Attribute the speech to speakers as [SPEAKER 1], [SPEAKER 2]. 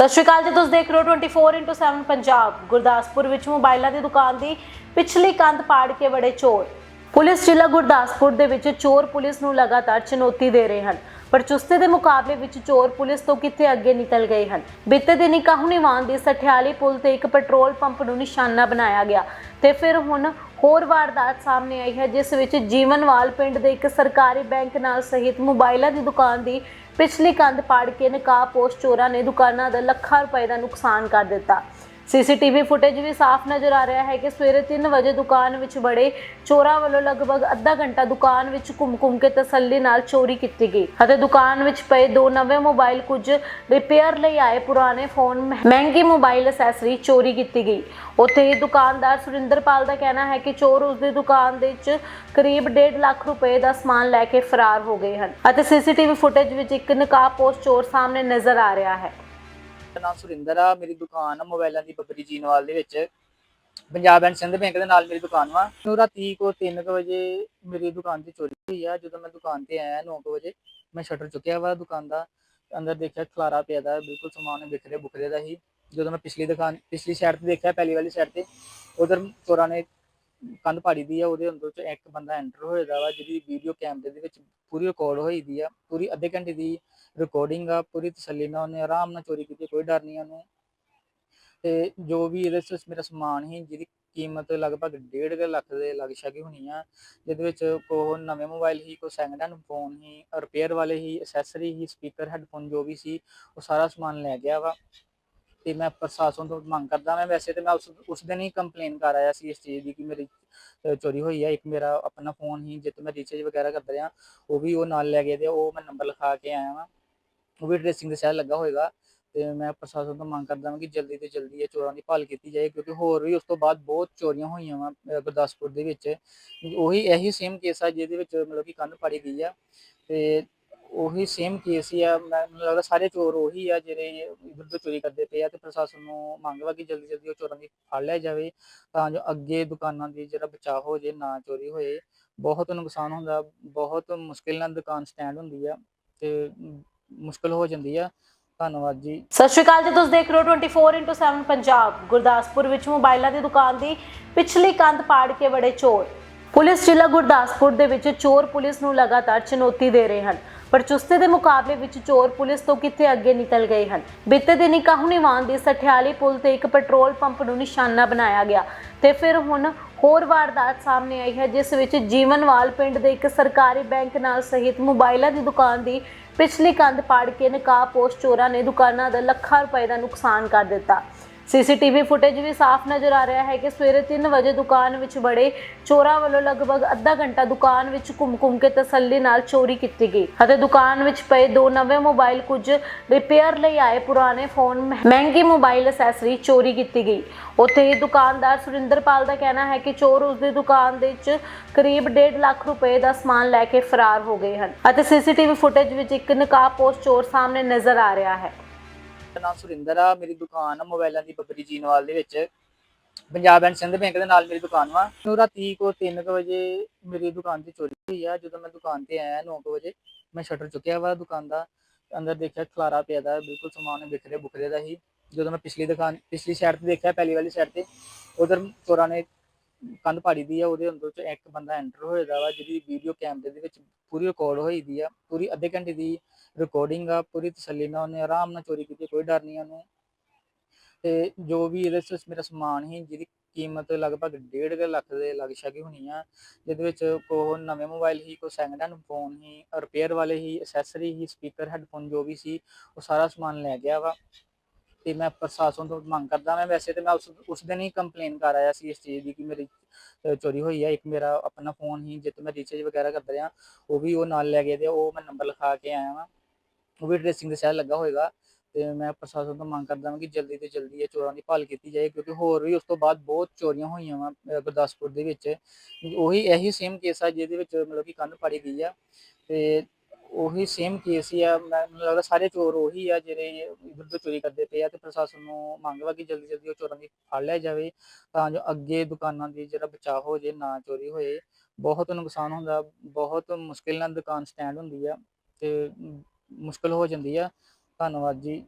[SPEAKER 1] ਸਤਿ ਸ਼੍ਰੀ ਅਕਾਲ ਜੀ, ਤੁਸੀਂ ਦੇਖ ਰਹੇ ਹੋ 24x7 ਪੰਜਾਬ। ਗੁਰਦਾਸਪੁਰ ਵਿੱਚ ਮੋਬਾਈਲਾਂ ਦੀ ਦੁਕਾਨ ਦੀ ਪਿਛਲੀ ਕੰਧ ਪਾੜ ਕੇ ਬੜੇ ਚੋਰ। ਪੁਲਿਸ ਜ਼ਿਲ੍ਹਾ ਗੁਰਦਾਸਪੁਰ ਦੇ ਵਿੱਚ ਚੋਰ ਪੁਲਿਸ ਨੂੰ ਲਗਾਤਾਰ ਚੁਣੌਤੀ ਦੇ ਰਹੇ ਹਨ। ਪਰ ਚੁਸਤੇ ਦੇ ਮੁਕਾਬਲੇ ਵਿੱਚ ਚੋਰ ਪੁਲਿਸ ਤੋਂ ਕਿਤੇ ਅੱਗੇ ਨਿਕਲ ਗਏ ਹਨ? ਬੀਤੇ ਦਿਨੀ ਕਾਹੂਨੀਵਾਨ ਦੀ ਸਠਿਆਲੀ ਪੁਲ ਤੇ ਇੱਕ ਪੈਟਰੋਲ ਪੰਪ ਨੂੰ ਨਿਸ਼ਾਨਾ ਬਣਾਇਆ ਗਿਆ ਤੇ ਫਿਰ ਹੁਣ ਹੋਰ ਵਾਰਦਾਤ ਸਾਹਮਣੇ ਆਈ ਹੈ, ਜਿਸ ਵਿੱਚ ਜੀਵਨਵਾਲ ਪਿੰਡ ਦੇ ਇੱਕ ਸਰਕਾਰੀ ਬੈਂਕ ਨਾਲ ਸਹਿਤ ਮੋਬਾਈਲਾਂ ਦੀ ਦੁਕਾਨ ਦੀ ਪਿਛਲੀ ਕੰਧ ਪਾੜ ਕੇ ਨਕਾਬਪੋਸ਼ ਚੋਰਾਂ ਨੇ ਦੁਕਾਨਾਂ ਦਾ ਲੱਖਾਂ ਰੁਪਏ ਦਾ ਨੁਕਸਾਨ ਕਰ ਦਿੱਤਾ। ਸੀਸੀਟੀਵੀ ਫੁਟੇਜ ਵੀ ਸਾਫ਼ ਨਜ਼ਰ ਆ ਰਿਹਾ ਹੈ ਕਿ ਸਵੇਰੇ 3 ਵਜੇ ਦੁਕਾਨ ਵਿੱਚ ਬੜੇ ਚੋਰਾਂ ਵੱਲੋਂ ਲਗਭਗ ਅੱਧਾ ਘੰਟਾ ਦੁਕਾਨ ਵਿੱਚ ਘੁੰਮ-ਘੁੰਮ ਕੇ ਤਸੱਲੀ ਨਾਲ ਚੋਰੀ ਕੀਤੀ ਗਈ ਅਤੇ ਦੁਕਾਨ ਵਿੱਚ ਪਏ ਦੋ ਨਵੇਂ ਮੋਬਾਈਲ ਕੁਝ ਰਿਪੇਅਰ ਲਈ ਆਏ ਪੁਰਾਣੇ ਫੋਨ ਮਹਿ- ਮਹਿੰਗੀ ਮੋਬਾਈਲ ਐਸੈਸਰੀ ਚੋਰੀ ਕੀਤੀ ਗਈ। ਉੱਥੇ ਹੀ ਦੁਕਾਨਦਾਰ ਸੁਰਿੰਦਰਪਾਲ ਦਾ ਕਹਿਣਾ ਹੈ ਕਿ ਚੋਰ ਉਸ ਦੀ ਦੁਕਾਨ ਦੇ ਵਿੱਚ ਕਰੀਬ 1.5 ਲੱਖ ਰੁਪਏ ਦਾ ਸਮਾਨ ਲੈ ਕੇ ਫਰਾਰ ਹੋ ਗਏ ਹਨ ਅਤੇ ਸੀਸੀਟੀਵੀ ਫੁਟੇਜ ਵਿੱਚ ਇੱਕ ਨਕਾਬਪੋਸ਼ ਚੋਰ ਸਾਹਮਣੇ ਨਜ਼ਰ ਆ ਰਿਹਾ ਹੈ।
[SPEAKER 2] ਮੇਰਾ ਨਾਮ ਸੁਰਿੰਦਰ ਆ, ਮੇਰੀ ਦੁਕਾਨ ਆ ਮੋਬਾਈਲਾਂ ਦੀ ਬੱਬਰੀ ਜੀਨਵਾਲ ਦੇ ਵਿੱਚ। ਪੰਜਾਬ ਐਂਡ ਸਿੰਧ ਬੈਂਕ ਦੇ ਨਾਲ ਮੇਰੀ ਦੁਕਾਨ ਵਾ। ਨੂੰ ਰਾਤੀ ਕੋ 3 ਵਜੇ ਮੇਰੀ ਦੁਕਾਨ ਤੇ ਚੋਰੀ ਹੋਈ ਆ। ਜਦੋਂ ਮੈਂ ਦੁਕਾਨ ਤੇ ਆਇਆ 9 ਵਜੇ, ਮੈਂ ਸ਼ਟਰ ਚੁੱਕਿਆ ਵਾ ਦੁਕਾਨ ਦਾ। ਅੰਦਰ ਦੇਖਿਆ ਖਲਾਰਾ ਪਿਆ ਦਾ, ਬਿਲਕੁਲ ਸਮਾਨ ਵਿਖਰੇ ਬੁਖਰੇ ਦਾ ਹੀ। ਜਦੋਂ ਮੈਂ ਪਿਛਲੀ ਦੁਕਾਨ, ਪਿਛਲੀ ਸਾਈਡ ਤੇ ਦੇਖਿਆ, ਪਹਿਲੀ ਵਾਲੀ ਸਾਈਡ ਤੇ, ਉਧਰ ਚੋਰਾਂ ਨੇ ਕੰਧ ਪਾੜੀ ਦੀ ਆ, ਉਹਦੇ ਅੰਦਰ ਚ ਇੱਕ ਬੰਦਾ ਐਂਟਰ ਹੋਏਗਾ ਵਾ, ਜਿਹਦੀ ਵੀਡੀਓ ਕੈਮਰੇ ਦੇ ਵਿੱਚ ਪੂਰੀ ਰਿਕਾਰਡ ਹੋਈ ਦੀ ਆ, ਪੂਰੀ ਅੱਧੇ ਘੰਟੇ ਦੀ ਰਿਕਾਰਡਿੰਗ ਆ, ਪੂਰੀ ਤਸੱਲੀ ਨਾਲ ਉਹਨੇ ਆਰਾਮ ਨਾਲ ਚੋਰੀ ਕੀਤੀ, ਕੋਈ ਡਰ ਨਹੀਂ ਉਹਨੂੰ। ਤੇ ਜੋ ਵੀ ਇਹਦੇ ਵਿੱਚ ਮੇਰਾ ਸਮਾਨ ਸੀ, ਜਿਹਦੀ ਕੀਮਤ ਲਗਭਗ 1.5 ਲੱਖ ਦੇ ਲਗ ਸ਼ਕੀ ਹੋਣੀ ਆ, ਜਿਹਦੇ ਵਿੱਚ ਕੋ ਨਵੇਂ ਮੋਬਾਈਲ ਸੀ ਕੋ ਸੈਕਿੰਡ ਹੈਂਡ ਫੋਨ ਹੀ ਰਿਪੇਅਰ ਵਾਲੇ ਸੀ ਐਕਸੈਸਰੀ ਹੀ ਸਪੀਕਰ ਹੈੱਡਫੋਨ ਜੋ ਵੀ ਸੀ, ਉਹ ਸਾਰਾ ਸਮਾਨ ਲੈ ਗਿਆ ਵਾ। ਤੇ ਮੈਂ ਪ੍ਰਸ਼ਾਸਨ ਤੋਂ ਮੰਗ ਕਰਦਾ ਮੈਂ ਵੈਸੇ ਤੇ ਮੈਂ ਉਸ ਉਸ ਦਿਨ ਹੀ ਕੰਪਲੇਨ ਕਰ ਆਇਆ ਸੀ ਇਸ ਚੀਜ਼ ਦੀ ਕਿ ਮੇਰੀ ਅ, ਚੋਰੀ ਹੋਈ ਹੈ ਇੱਕ ਮੇਰਾ ਆਪਣਾ ਫੋਨ ਸੀ ਜਿੱਤੇ ਮੈਂ ਰੀਚਾਰਜ ਵਗੈਰਾ ਕਰਦਾ ਰਿਹਾ ਉਹ ਵੀ ਉਹ ਨਾਲ ਲੈ ਗਏ ਤੇ ਉਹ ਮੈਂ ਨੰਬਰ ਲਿਖਾ ਕੇ ਆਇਆ ਵਾਂ। ਉਹ ਵੀ ਟ੍ਰੇਸਿੰਗ ਦੇ ਸਹਿ ਲੱਗਾ ਹੋਏਗਾ ਤੇ ਮੈਂ ਪ੍ਰਸ਼ਾਸਨ ਤੋਂ ਮੰਗ ਕਰਦਾ ਹਾਂ ਕਿ ਜਲਦੀ ਤੋਂ ਜਲਦੀ ਇਹ ਚੋਰਾਂ ਦੀ ਭਾਲ ਕੀਤੀ ਜਾਏ ਕਿਉਂਕਿ ਹੋਰ ਵੀ ਉਸ ਤੋਂ ਬਾਅਦ ਬਹੁਤ ਚੋਰੀਆਂ ਹੋਈਆਂ ਵਾ ਗੁਰਦਾਸਪੁਰ ਦੇ ਵਿੱਚ। ਉਹੀ ਇਹੀ ਸੇਮ ਕੇਸ ਆ ਜਿਹਦੇ ਵਿੱਚ ਮਤਲਬ ਕਿ ਕੰਨ ਪਾੜੀ ਗਈ ਆ ਤੇ ਉਹੀ ਸੇਮ ਕੇਸ ਹੀ ਆ। ਮੈਨੂੰ ਲੱਗਦਾ ਸਾਰੇ ਚੋਰ ਉਹੀ ਆ ਜਿਹੜੇ ਇਧਰ ਤੋਂ ਚੋਰੀ ਕਰਦੇ ਪਏ ਆ ਤੇ ਪ੍ਰਸ਼ਾਸਨ ਨੂੰ ਮੰਗ ਵਾ ਕਿ ਜਲਦੀ ਜਲਦੀ ਉਹ ਚੋਰਾਂ ਦੀ ਫੜ ਲਿਆ ਜਾਵੇ ਤਾਂ ਜੋ ਅੱਗੇ ਦੁਕਾਨਾਂ ਦੀ ਜਿਹੜਾ ਬਚਾਅ ਹੋ ਜੇ, ਨਾ ਚੋਰੀ ਹੋਏ। ਬਹੁਤ ਨੁਕਸਾਨ ਹੁੰਦਾ। ਬਹੁਤ ਮੁਸ਼ਕਿਲ ਨਾਲ ਦੁਕਾਨ ਸਟੈਂਡ ਹੁੰਦੀ ਆ ਤੇ ਮੁਸ਼ਕਿਲ ਹੋ ਜਾਂਦੀ ਆ। ਧੰਨਵਾਦ ਜੀ।
[SPEAKER 1] ਸਤਿ ਸ਼੍ਰੀ ਅਕਾਲ ਜੀ। ਤੁਸੀਂ ਦੇਖ ਰਹੇ ਹੋ 24x7 ਪੰਜਾਬ। ਗੁਰਦਾਸਪੁਰ ਵਿੱਚ ਮੋਬਾਈਲਾਂ ਦੀ ਦੁਕਾਨ ਦੀ ਪਿਛਲੀ ਕੰਧ ਪਾੜ ਕੇ ਬੜੇ ਚੋਰ। ਪੁਲਿਸ ਜ਼ਿਲ੍ਹਾ ਗੁਰਦਾਸਪੁਰ ਦੇ ਵਿੱਚ ਚੋਰ ਪੁਲਿਸ ਨੂੰ ਲਗਾਤਾਰ ਚੁਣੌਤੀ ਦੇ ਰਹੇ ਹਨ। ਪਰ ਚੁਸਤੇ ਦੇ ਮੁਕਾਬਲੇ ਵਿੱਚ ਚੋਰ ਪੁਲਿਸ ਤੋਂ ਕਿਤੇ ਅੱਗੇ ਨਿਕਲ ਗਏ ਹਨ? ਬੀਤੇ ਦਿਨੀ ਕਾਹੂਨੀਵਾਨ ਦੀ ਸਠਿਆਲੀ ਪੁਲ ਤੇ ਇੱਕ ਪੈਟਰੋਲ ਪੰਪ ਨੂੰ ਨਿਸ਼ਾਨਾ ਬਣਾਇਆ ਗਿਆ ਤੇ ਫਿਰ ਹੁਣ ਹੋਰ ਵਾਰਦਾਤ ਸਾਹਮਣੇ ਆਈ ਹੈ, ਜਿਸ ਵਿੱਚ ਜੀਵਨਵਾਲ ਪਿੰਡ ਦੇ ਇੱਕ ਸਰਕਾਰੀ ਬੈਂਕ ਨਾਲ ਸਹਿਤ ਮੋਬਾਈਲਾਂ ਦੀ ਦੁਕਾਨ ਦੀ ਪਿਛਲੀ ਕੰਧ ਪਾੜ ਕੇ ਨਕਾਬਪੋਸ਼ ਚੋਰਾਂ ਨੇ ਦੁਕਾਨਾਂ ਦਾ ਲੱਖਾਂ ਰੁਪਏ ਦਾ ਨੁਕਸਾਨ ਕਰ ਦਿੱਤਾ। ਸੀਸੀਟੀਵੀ ਫੁਟੇਜ ਵੀ ਸਾਫ਼ ਨਜ਼ਰ ਆ ਰਿਹਾ ਹੈ ਕਿ ਸਵੇਰੇ 3 ਵਜੇ ਦੁਕਾਨ ਵਿੱਚ ਬੜੇ ਚੋਰਾਂ ਵੱਲੋਂ ਲਗਭਗ ਅੱਧਾ ਘੰਟਾ ਦੁਕਾਨ ਵਿੱਚ ਘੁੰਮ-ਘੁੰਮ ਕੇ ਤਸੱਲੀ ਨਾਲ ਚੋਰੀ ਕੀਤੀ ਗਈ ਅਤੇ ਦੁਕਾਨ ਵਿੱਚ ਪਏ ਦੋ ਨਵੇਂ ਮੋਬਾਈਲ ਕੁਝ ਰਿਪੇਅਰ ਲਈ ਆਏ ਪੁਰਾਣੇ ਫੋਨ ਮਹਿ- ਮਹਿੰਗੀ ਮੋਬਾਈਲ ਐਸੈਸਰੀ ਚੋਰੀ ਕੀਤੀ ਗਈ। ਉੱਥੇ ਹੀ ਦੁਕਾਨਦਾਰ ਸੁਰਿੰਦਰਪਾਲ ਦਾ ਕਹਿਣਾ ਹੈ ਕਿ ਚੋਰ ਉਸ ਦੀ ਦੁਕਾਨ ਦੇ ਵਿੱਚ ਕਰੀਬ 1.5 ਲੱਖ ਰੁਪਏ ਦਾ ਸਮਾਨ ਲੈ ਕੇ ਫਰਾਰ ਹੋ ਗਏ ਹਨ ਅਤੇ ਸੀਸੀਟੀਵੀ ਫੁਟੇਜ ਵਿੱਚ ਇੱਕ ਨਕਾਬਪੋਸ਼ ਚੋਰ ਸਾਹਮਣੇ ਨਜ਼ਰ ਆ ਰਿਹਾ ਹੈ।
[SPEAKER 2] ਮੇਰਾ ਨਾਮ ਸੁਰਿੰਦਰ ਆ, ਮੇਰੀ ਦੁਕਾਨ ਆ ਮੋਬਾਈਲਾਂ ਦੀ ਬੱਬਰੀ ਜੀਨਵਾਲ ਦੇ ਵਿੱਚ। ਪੰਜਾਬ ਐਂਡ ਸਿੰਧ ਬੈਂਕ ਦੇ ਨਾਲ ਮੇਰੀ ਦੁਕਾਨ ਵਾ। ਨੂੰ ਰਾਤੀ ਕੋ 3 ਵਜੇ ਮੇਰੀ ਦੁਕਾਨ ਤੇ ਚੋਰੀ ਹੋਈ ਆ। ਜਦੋਂ ਮੈਂ ਦੁਕਾਨ ਤੇ ਆਇਆ 9 ਵਜੇ, ਮੈਂ ਸ਼ਟਰ ਚੁੱਕਿਆ ਵਾ ਦੁਕਾਨ ਦਾ। ਅੰਦਰ ਦੇਖਿਆ ਖਲਾਰਾ ਪਿਆ ਦਾ, ਬਿਲਕੁਲ ਸਮਾਨ ਵਿਖਰੇ ਬੁਖਰੇ ਦਾ ਹੀ। ਜਦੋਂ ਮੈਂ ਪਿਛਲੀ ਦੁਕਾਨ, ਪਿਛਲੀ ਸਾਈਡ ਤੇ ਦੇਖਿਆ, ਪਹਿਲੀ ਵਾਲੀ ਸਾਈਡ ਤੇ, ਉਧਰ ਚੋਰਾਂ ਨੇ ਕੰਧ ਪਾੜੀ ਦੀ ਆ, ਉਹਦੇ ਅੰਦਰ ਚ ਇੱਕ ਬੰਦਾ ਐਂਟਰ ਹੋਏਗਾ ਵਾ, ਜਿਹਦੀ ਵੀਡੀਓ ਕੈਮਰੇ ਦੇ ਵਿੱਚ ਪੂਰੀ ਰਿਕਾਰਡ ਹੋਈ ਦੀ ਆ, ਪੂਰੀ ਅੱਧੇ ਘੰਟੇ ਦੀ ਰਿਕਾਰਡਿੰਗ ਆ, ਪੂਰੀ ਤਸੱਲੀ ਨਾਲ ਉਹਨੇ ਆਰਾਮ ਨਾਲ ਚੋਰੀ ਕੀਤੀ, ਕੋਈ ਡਰ ਨਹੀਂ ਉਹਨੂੰ। ਤੇ ਜੋ ਵੀ ਇਹਦੇ ਵਿੱਚ ਮੇਰਾ ਸਮਾਨ ਸੀ, ਜਿਹਦੀ ਕੀਮਤ ਲਗਭਗ 1.5 ਲੱਖ ਦੇ ਲੱਗ ਸ਼ਕੀ ਹੋਣੀ ਆ, ਜਿਹਦੇ ਵਿੱਚ ਕੋ ਨਵੇਂ ਮੋਬਾਈਲ ਸੀ ਕੋ ਸੈਕਿੰਡ ਹੈਂਡ ਫੋਨ ਹੀ ਰਿਪੇਅਰ ਵਾਲੇ ਸੀ ਐਕਸੈਸਰੀ ਹੀ ਸਪੀਕਰ ਹੈੱਡਫੋਨ ਜੋ ਵੀ ਸੀ, ਉਹ ਸਾਰਾ ਸਮਾਨ ਲੈ ਗਿਆ ਵਾ। ਤੇ ਮੈਂ ਪ੍ਰਸ਼ਾਸਨ ਤੋਂ ਮੰਗ ਕਰਦਾ ਮੈਂ ਵੈਸੇ ਤੇ ਮੈਂ ਉਸ ਉਸ ਦਿਨ ਹੀ ਕੰਪਲੇਨ ਕਰ ਆਇਆ ਸੀ ਇਸ ਚੀਜ਼ ਦੀ ਕਿ ਮੇਰੀ ਅ, ਚੋਰੀ ਹੋਈ ਆ। ਇੱਕ ਮੇਰਾ ਆਪਣਾ ਫੋਨ ਸੀ ਜਿੱਤੇ ਮੈਂ ਰੀਚਾਰਜ ਵਗੈਰਾ ਕਰਦਾ ਰਿਹਾ ਉਹ ਵੀ ਉਹ ਨਾਲ ਲੈ ਗਏ ਤੇ ਉਹ ਮੈਂ ਨੰਬਰ ਲਿਖਾ ਕੇ ਆਇਆ ਵਾਂ। ਉਹ ਵੀ ਟ੍ਰੇਸਿੰਗ ਦੇ ਸਹਿ ਲੱਗਾ ਹੋਏਗਾ ਤੇ ਮੈਂ ਪ੍ਰਸ਼ਾਸਨ ਤੋਂ ਮੰਗ ਕਰਦਾ ਹਾਂ ਕਿ ਜਲਦੀ ਤੋਂ ਜਲਦੀ ਇਹ ਚੋਰਾਂ ਦੀ ਭਾਲ ਕੀਤੀ ਜਾਏ ਕਿਉਂਕਿ ਹੋਰ ਵੀ ਉਸ ਤੋਂ ਬਾਅਦ ਬਹੁਤ ਚੋਰੀਆਂ ਹੋਈਆਂ ਵਾ ਗੁਰਦਾਸਪੁਰ ਦੇ ਵਿੱਚ। ਉਹੀ ਇਹੀ ਸੇਮ ਕੇਸ ਆ ਜਿਹਦੇ ਵਿੱਚ ਮਤਲਬ ਕਿ ਕੰਨ ਪਾੜੀ ਗਈ ਆ ਤੇ ਉਹੀ ਸੇਮ ਕੇਸ ਹੀ ਆ। ਮੈਂ- ਮੈਨੂੰ ਲੱਗਦਾ ਸਾਰੇ ਚੋਰ ਉਹੀ ਆ ਜਿਹੜੇ ਇਧਰ ਤੋਂ ਚੋਰੀ ਕਰਦੇ ਪਏ ਆ ਤੇ ਪ੍ਰਸ਼ਾਸਨ ਨੂੰ ਮੰਗ ਵਾ ਕਿ ਜਲਦੀ ਜਲਦੀ ਉਹ ਚੋਰਾਂ ਦੀ ਫੜ ਲਿਆ ਜਾਵੇ ਤਾਂ ਜੋ ਅੱਗੇ ਦੁਕਾਨਾਂ ਦੀ ਜਿਹੜਾ ਬਚਾਅ ਹੋ ਜੇ, ਨਾ ਚੋਰੀ ਹੋਏ। ਬਹੁਤ ਨੁਕਸਾਨ ਹੁੰਦਾ। ਬਹੁਤ ਮੁਸ਼ਕਿਲ ਨਾਲ ਦੁਕਾਨ ਸਟੈਂਡ ਹੁੰਦੀ ਆ ਤੇ ਮੁਸ਼ਕਿਲ ਹੋ ਜਾਂਦੀ ਆ। ਧੰਨਵਾਦ ਜੀ।